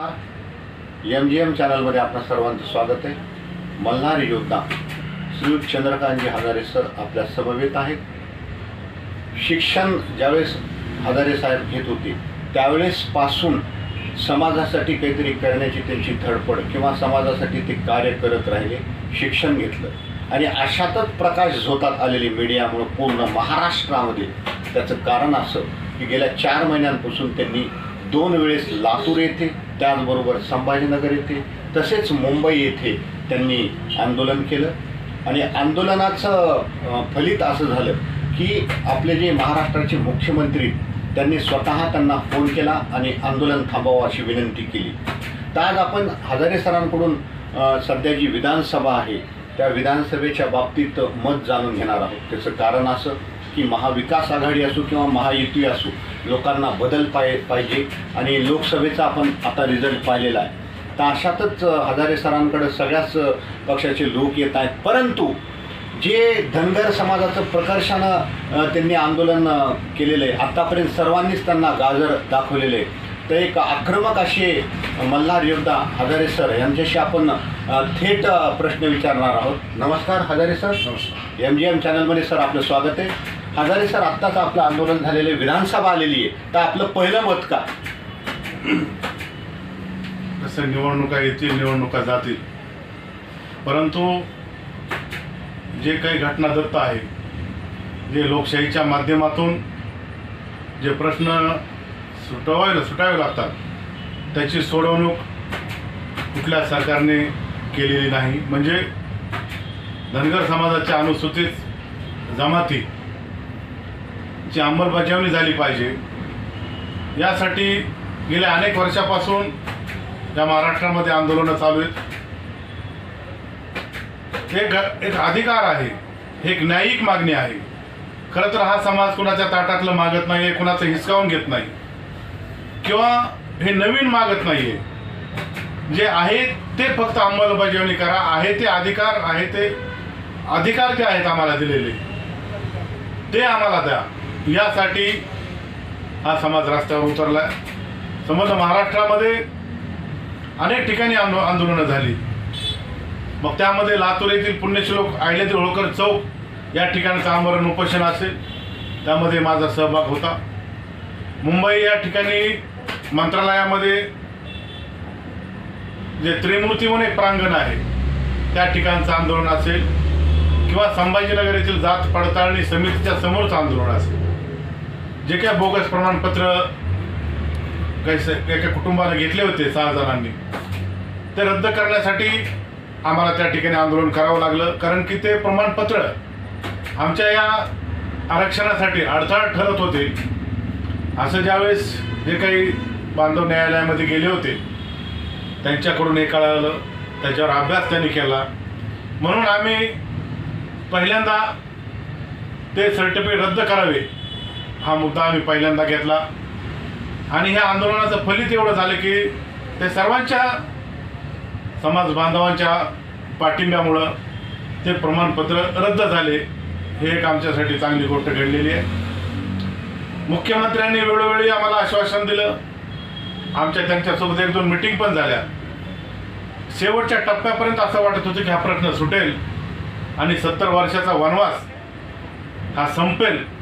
M G M चॅनलमध्ये आपल्या सर्वांचं स्वागत आहे. मल्हार योद्धा श्रीयुत चंद्रकांतजी हजारे सर आपल्या समवेत आहेत. शिक्षण ज्यावेळेस हजारे साहेब घेत होते त्यावेळेसपासून समाजासाठी काहीतरी करण्याची त्यांची धडपड किंवा समाजासाठी ते कार्य करत राहिले शिक्षण घेतलं. आणि अशातच प्रकाश झोतात आलेली मीडियामुळं पूर्ण महाराष्ट्रामध्ये त्याचं कारण असं की गेल्या चार महिन्यांपासून त्यांनी दोन वेळेस लातूर येथे त्याचबरोबर संभाजीनगर येथे तसेच मुंबई येथे त्यांनी आंदोलन केलं. आणि आंदोलनाचं फलित असं झालं की आपले जे महाराष्ट्राचे मुख्यमंत्री त्यांनी स्वतः त्यांना फोन केला आणि आंदोलन थांबवावं अशी विनंती केली. तर आज आपण हजारे सरांकडून सध्या जी विधानसभा आहे त्या विधानसभेच्या बाबतीत मत जाणून घेणार आहोत. त्याचं कारण असं की महाविकास आघाडी असो किंवा महायुती असो लोकांना बदल पाय पाहिजे आणि लोकसभेचा आपण आता रिझल्ट पाहिलेला आहे. तर अशातच हजारे सरांकडे सगळ्याच पक्षाचे लोक येत आहेत. परंतु जे धनगर समाजाचं प्रकर्षानं त्यांनी आंदोलन केलेलं आहे आत्तापर्यंत सर्वांनीच त्यांना गाजर दाखवलेले आहे. तर एक आक्रमक असे मल्हार योद्धा हजारे सर यांच्याशी आपण थेट प्रश्न विचारणार आहोत. नमस्कार हजारे सर. नमस्कार. एम जी एम चॅनलमध्ये सर आपलं स्वागत आहे. हजारे सर आत्ताच आपलं आंदोलन झालेलं विधानसभा आलेली आहे तर आपलं पहिलं मत का? तसं निवडणुका येतील निवडणुका जातील. परंतु जे काही घटना दत्त आहे जे लोकशाहीच्या माध्यमातून जे प्रश्न सुटवायला सुटावे लागतात त्याची सोडवणूक कुठल्या सरकारने केलेली नाही. म्हणजे धनगर समाजाच्या अनुसूचित जमाती ची अंमलबजावणी झाली पाहिजे. यासाठी गेल्या अनेक वर्षापासून या महाराष्ट्रामध्ये आंदोलनं चालू आहेत. एक एक अधिकार आहे. हे एक न्यायिक मागणी आहे. खरं तर हा समाज कुणाच्या ताटातलं मागत नाही आहे कुणाचं हिसकावून घेत नाही. किंवा हे नवीन मागत नाही आहे जे आहे ते फक्त अंमलबजावणी करा. आहे ते अधिकार आहे ते अधिकार जे आहेत आम्हाला दिलेले ते आम्हाला द्या. यासाठी हा समाज रस्त्यावर उतरला संबंध महाराष्ट्रामध्ये अनेक ठिकाणी आंदो आंदोलनं झाली. मग त्यामध्ये लातूर येथील पुण्यश्लोक आयल्यातील होळकर चौक या ठिकाणचं आमरण उपोषण असेल. त्यामध्ये माझा सहभाग होता. मुंबई या ठिकाणी मंत्रालयामध्ये जे त्रिमूर्ती म्हणून एक प्रांगण आहे त्या ठिकाणचं आंदोलन असेल. किंवा संभाजीनगर येथील जात पडताळणी समितीच्या समोरचं आंदोलन असेल. जे काय बोगस प्रमाणपत्र काही स- एका कुटुंबाने घेतले होते सहा जणांनी ते रद्द करण्यासाठी आम्हाला त्या ठिकाणी आंदोलन करावं लागलं. कारण की ते प्रमाणपत्र आमच्या या आरक्षणासाठी अडथळा ठरत होते. असं ज्यावेळेस जे काही बांधव न्यायालयामध्ये गेले होते त्यांच्याकडून हे कळालं त्याच्यावर अभ्यास त्यांनी केला. म्हणून आम्ही पहिल्यांदा ते सर्टिफिकेट रद्द करावे. हा मुद्दा आम्ही पहिल्यांदा घेतला. आणि ह्या आंदोलनाचं फलित एवढं झालं की ते सर्वांच्या समाज बांधवांच्या पाठिंब्यामुळं ते प्रमाणपत्र रद्द झाले. हे एक आमच्यासाठी चांगली गोष्ट घडलेली आहे. मुख्यमंत्र्यांनी वेळोवेळी आम्हाला आश्वासन दिलं. आमच्या त्यांच्यासोबत एक दोन मिटिंग पण झाल्या. शेवटच्या टप्प्यापर्यंत असं वाटत होतं की हा प्रश्न सुटेल आणि सत्तर वर्षाचा वनवास हा संपेल.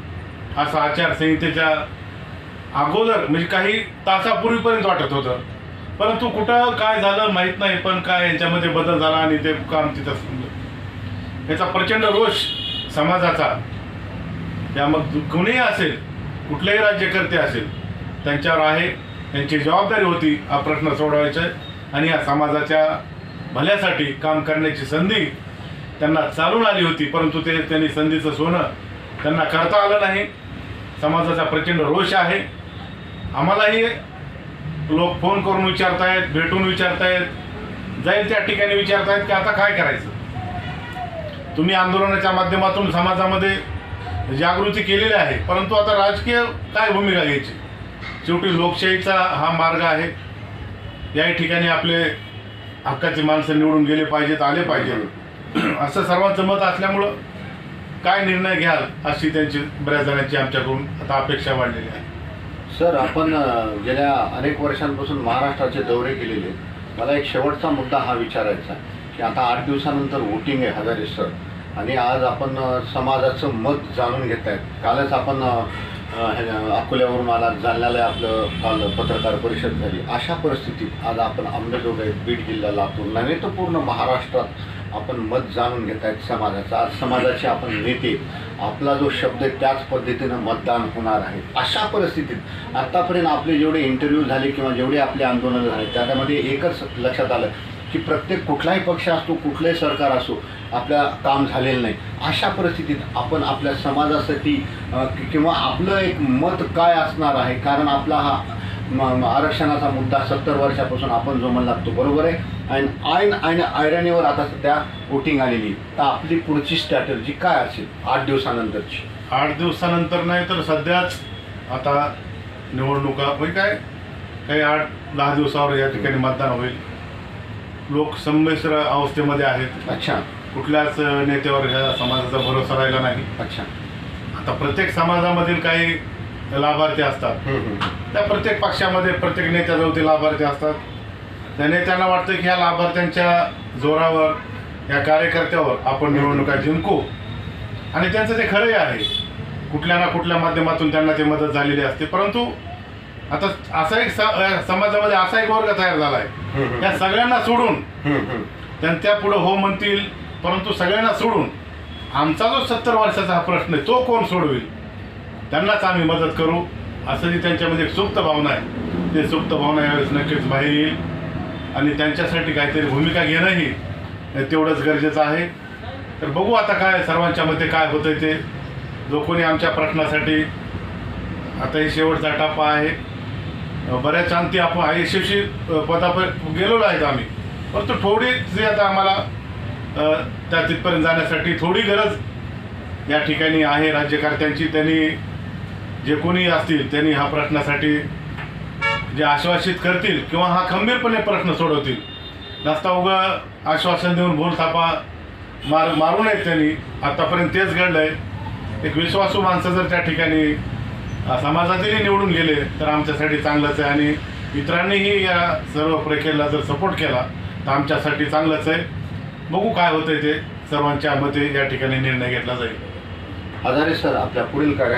असं आचारसंहितेच्या अगोदर म्हणजे काही तासापूर्वीपर्यंत वाटत होतं. परंतु कुठं काय झालं माहीत नाही पण काय यांच्यामध्ये बदल झाला आणि ते काम तिथं समजलं याचा प्रचंड रोष समाजाचा. या मग कुणीही असेल कुठलेही राज्यकर्ते असेल त्यांच्यावर आहे त्यांची जबाबदारी होती हा प्रश्न सोडवायचा आणि या समाजाच्या भल्यासाठी काम करण्याची संधी त्यांना चालून आली होती परंतु ते त्यांनी संधीचं सोनं त्यांना करता आलं नाही. समाजाचा प्रचंड रोष आहे. आम्हालाही लोक फोन करून विचारतायत भेटून विचारतायत. जाईल त्या ठिकाणी विचारतायत की आता काय करायचं? तुम्ही आंदोलनाच्या माध्यमातून समाजामध्ये जागृती केलेली आहे परंतु आता राजकीय काय भूमिका घ्यायची? शेवटी लोकशाहीचा हा मार्ग आहे. याही ठिकाणी आपले हक्काची माणसं निवडून गेले पाहिजेत आले पाहिजेत. असं सर्वांचं मत असल्यामुळं काय निर्णय घ्याल अशी त्यांची बऱ्याच जणांची आमच्याकडून आता अपेक्षा वाढलेली आहे. सर आपण गेल्या अनेक वर्षांपासून महाराष्ट्राचे दौरे केलेले आहेत. मला एक शेवटचा मुद्दा हा विचारायचा की आता आठ दिवसानंतर वोटिंग आहे हजारे सर. आणि आज आपण समाजाचं मत जाणून घेत आहेत. कालच आपण अकोल्यावरून आला जालन्याला आपलं काल पत्रकार परिषद झाली. अशा परिस्थितीत आज आपण अंबेजोगाई बीड जिल्हा लातूर नव्हे तर पूर्ण महाराष्ट्रात आपण मत जाणून घेत आहेत समाजाचं. आज समाजाचे आपण नेते आपला जो शब्द आहे त्याच पद्धतीनं मतदान होणार आहे. अशा परिस्थितीत आत्तापर्यंत आपले जेवढे इंटरव्ह्यू झाले किंवा जेवढे आपले आंदोलनं झाले त्याच्यामध्ये एकच लक्षात आलं की प्रत्येक कुठलाही पक्ष असतो कुठलंही सरकार असो आपल्या काम झालेलं नाही. अशा परिस्थितीत आपण आपल्या समाजासाठी किंवा आपलं एक मत काय असणार आहे? कारण आपला हा म- आरक्षणाचा मुद्दा सत्तर वर्षापासून आपण जो म्हणला तो बरोबर आहे? आणि ऐन आणि ऐरणीवर आता सध्या वोटिंग आलेली. तर आपली पुढची स्ट्रॅटर्जी काय असेल आठ दिवसानंतरची? आठ दिवसानंतर नाही तर सध्याच आता निवडणुका म्हणजे काय? काही आठ दहा दिवसावर या ठिकाणी मतदान होईल. लोक संमिश्र अवस्थेमध्ये आहेत. अच्छा. कुठल्याच नेत्यावर ह्या समाजाचा भरोसा राहिला नाही. अच्छा. आता प्रत्येक समाजामधील काही लाभार्थी असतात. त्या प्रत्येक पक्षामध्ये प्रत्येक नेत्याजवळ ते लाभार्थी असतात. त्या नेत्यांना वाटतं की ह्या लाभार्थ्यांच्या जोरावर या कार्यकर्त्यावर आपण निवडणुका जिंकू. आणि त्यांचं ते खरंही आहे. कुठल्या ना कुठल्या माध्यमातून त्यांना ते मदत झालेली असते. परंतु आता असा एक समाजामध्ये असा एक वर्ग तयार झाला आहे या सगळ्यांना सोडून. त्यांच्या पुढे हो म्हणतील परंतु सगळ्यांना सोडून आमचा जो सत्तर वर्षाचा हा प्रश्न आहे तो कोण सोडवेल? त्यांनाच आम्ही मदत करू. असं जी त्यांच्यामध्ये एक सुप्त भावना आहे. ते सुप्त भावना यावेळेस नक्कीच बाहेर येईल. आणि त्यांच्यासाठी काहीतरी भूमिका घेणंही तेवढंच गरजेचं आहे. तर बघू आता काय सर्वांच्या मते काय होतंय ते. जो कोणी आमच्या प्रश्नासाठी आता हे शेवटचा टप्पा आहे. बऱ्याच अंती आपण यशस्वी पदापर्यंत गेलेलो आहेत आम्ही. परंतु थोडी जी आता आम्हाला त्या तिथपर्यंत जाण्यासाठी थोडी गरज या ठिकाणी आहे. राज्यकर्त्यांची त्यांनी जे कोणी असतील त्यांनी हा प्रश्नासाठी जे आश्वासित करतील किंवा हा खंबीरपणे प्रश्न सोडवतील नसता उगा आश्वासन देऊन भूल थापा मार मारू नयेत त्यांनी. आत्तापर्यंत तेच घडलं आहे एक विश्वासू माणसं जर त्या ठिकाणी समाजातही समाजातीलही निवडून गेले तर आमच्यासाठी चांगलंच आहे. आणि इतरांनीही या सर्व प्रक्रियेला जर सपोर्ट केला तर आमच्यासाठी चांगलंच आहे. बघू काय होतंय ते. सर्वांच्या मते या ठिकाणी निर्णय घेतला जाईल. आधारे सर आपल्या पुढील कार्यास